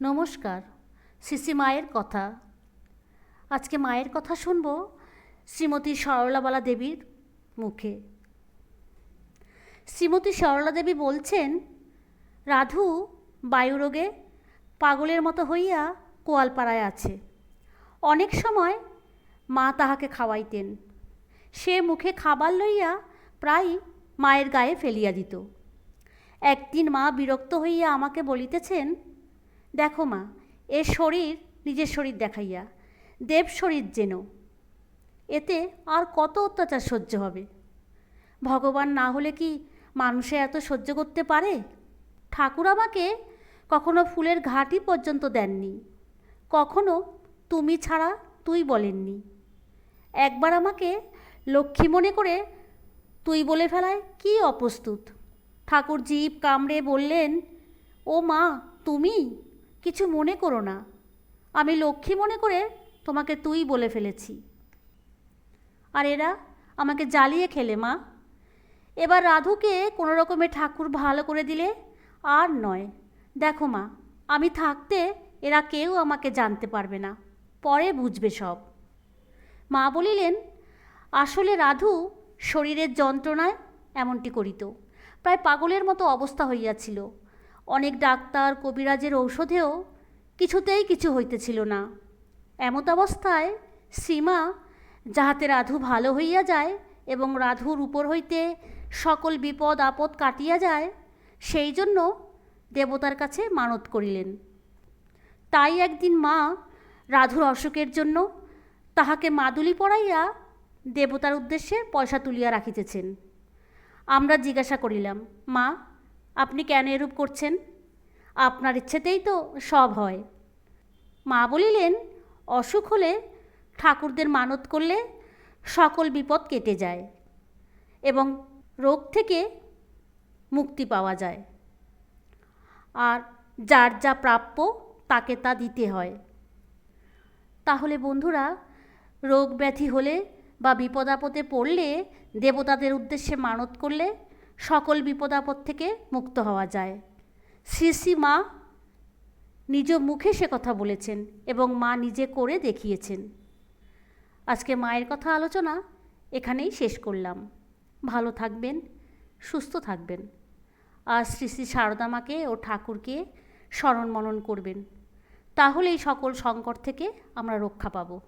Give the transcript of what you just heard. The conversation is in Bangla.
নমস্কার শ্রী মায়ের কথা। আজকে মায়ের কথা শুনব শ্রীমতী সরলাবালা দেবীর মুখে। শ্রীমতী সরলা দেবী বলছেন, রাধু বায়ুরোগে পাগলের মতো হইয়া কোয়ালপাড়ায় আছে। অনেক সময় মা তাহাকে খাওয়াইতেন। সে মুখে খাবার লইয়া প্রায় মায়ের গায়ে ফেলিয়া দিত। একদিন মা বিরক্ত হইয়া আমাকে বলিতেছেন দেখো মা, এ শরীর নিজের শরীর দেখাইয়া, দেব শরীর যেন। এতে আর কত অত্যাচার সহ্য হবে? ভগবান না হলে কি মানুষে এত সহ্য করতে পারে? ঠাকুর আমাকে কখনো ফুলের ঘাটি পর্যন্ত দেননি। কখনো তুমি ছাড়া তুই বলেননি। একবার আমাকে লক্ষ্মী মনে করে তুই বলে ফেলায় কি অপ্রস্তুত? ঠাকুর জীব কামড়ে বললেন, ও মা, তুমি? কিছু মনে করো না। আমি লক্ষ্মী মনে করে তোমাকে তুই বলে ফেলেছি। আর এরা আমাকে জ্বালিয়ে খেলে, মা। এবার রাধুকে কোনো রকমে ঠাকুর ভালো করে দিলে আর নয়। দেখো, মা, আমি থাকতে এরা কেউ আমাকে জানতে পারবে না। পরে বুঝবে সব। মা বলিলেন, আসলে রাধু শরীরের যন্ত্রণায় এমনটি করিত। প্রায় পাগলের মতো অবস্থা হইয়াছিল। অনেক ডাক্তার, কবিরাজের ঔষধেও কিছুতেই কিছু হইতেছিল না। এমত অবস্থায় শ্রীমা যাহাতে রাধু ভালো হইয়া যায় এবং রাধুর উপর হইতে সকল বিপদ, আপদ কাটিয়া যায়, সেই জন্য দেবতার কাছে মানত করিলেন। তাই একদিন মা রাধুর অসুখের জন্য তাহাকে মাদুলি পড়াইয়া দেবতার উদ্দেশ্যে পয়সা তুলিয়া রাখিতেছেন। আমরা জিজ্ঞাসা করিলাম, মা আপনি কেন এরূপ করছেন? আপনার ইচ্ছেতেই তো সব হয়। মা বলিলেন, অসুখ হলে ঠাকুরদের মানত করলে সকল বিপদ কেটে যায় এবং রোগ থেকে মুক্তি পাওয়া যায়। আর যার যা প্রাপ্য তাকে তা দিতে হয়। তাহলে বন্ধুরা, রোগ ব্যাধি হলে বা বিপদ আপদে পড়লে দেবতাদের উদ্দেশ্যে মানত করলে সকল বিপদ আপদ থেকে মুক্ত হওয়া যায়। শ্রী মা নিজ মুখে সে কথা বলেছেন এবং মা নিজে করে দেখিয়েছেন। আজকে মায়ের কথা আলোচনা এখানেই শেষ করলাম। ভালো থাকবেন, সুস্থ থাকবেন। আর শ্রী শ্রী সারদা মাকে ও ঠাকুরকে স্মরণ মনন করবেন। তাহলেই সকল সংকট থেকে আমরা রক্ষা পাবো।